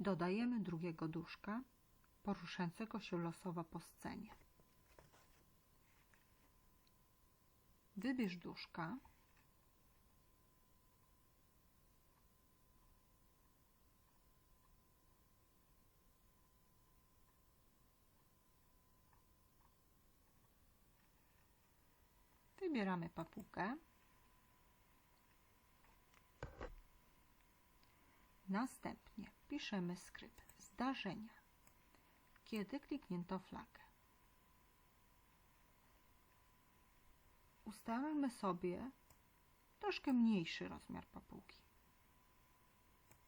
Dodajemy drugiego duszka, poruszającego się losowo po scenie. Wybierz duszka. Wybieramy papugę. Następnie piszemy skrypt zdarzenia, kiedy kliknięto flagę. Ustalmy sobie troszkę mniejszy rozmiar papugi.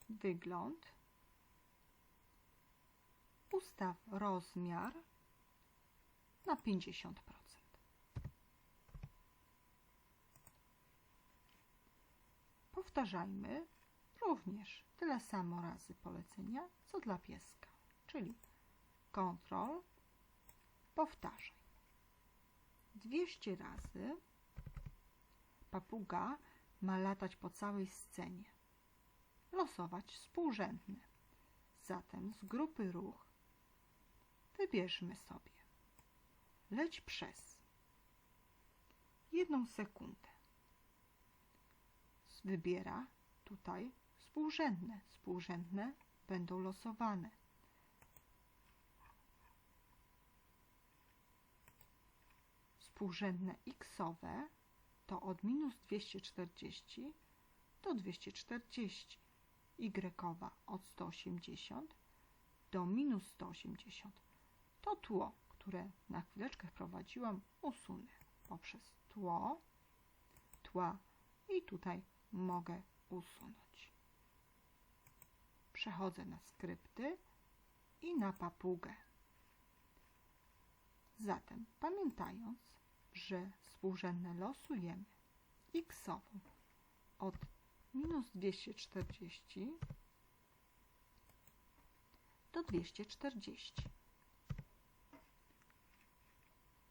Wygląd. Ustaw rozmiar na 50%. Powtarzajmy również tyle samo razy polecenia, co dla pieska, czyli kontrol, powtarzaj. 200 razy papuga ma latać po całej scenie, losować współrzędne. Zatem z grupy ruch wybierzmy sobie leć przez jedną sekundę. Wybiera tutaj współrzędne. Współrzędne będą losowane. Współrzędne xowe to od minus 240 do 240. Y od 180 do minus 180. To tło, które na chwileczkę wprowadziłam, usunę poprzez tło, tła i tutaj mogę usunąć. Przechodzę na skrypty i na papugę. Zatem pamiętając, że współrzędne losujemy x-ową od minus 240 do 240.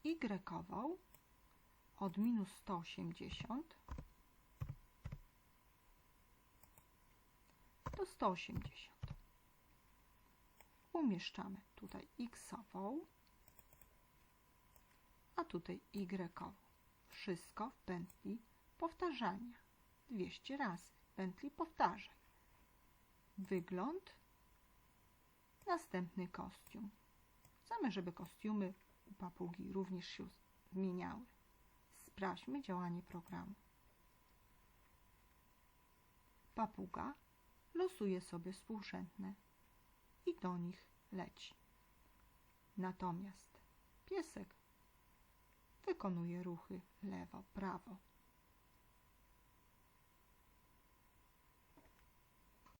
Y-ową od minus 180 180. Umieszczamy tutaj x-ową, a tutaj y-ową. Wszystko w pętli powtarzania. 200 razy pętli powtarzaj. Wygląd. Następny kostium. Chcemy, żeby kostiumy u papugi również się zmieniały. Sprawdźmy działanie programu. Papuga losuje sobie współrzędne i do nich leci. Natomiast piesek wykonuje ruchy lewo, prawo.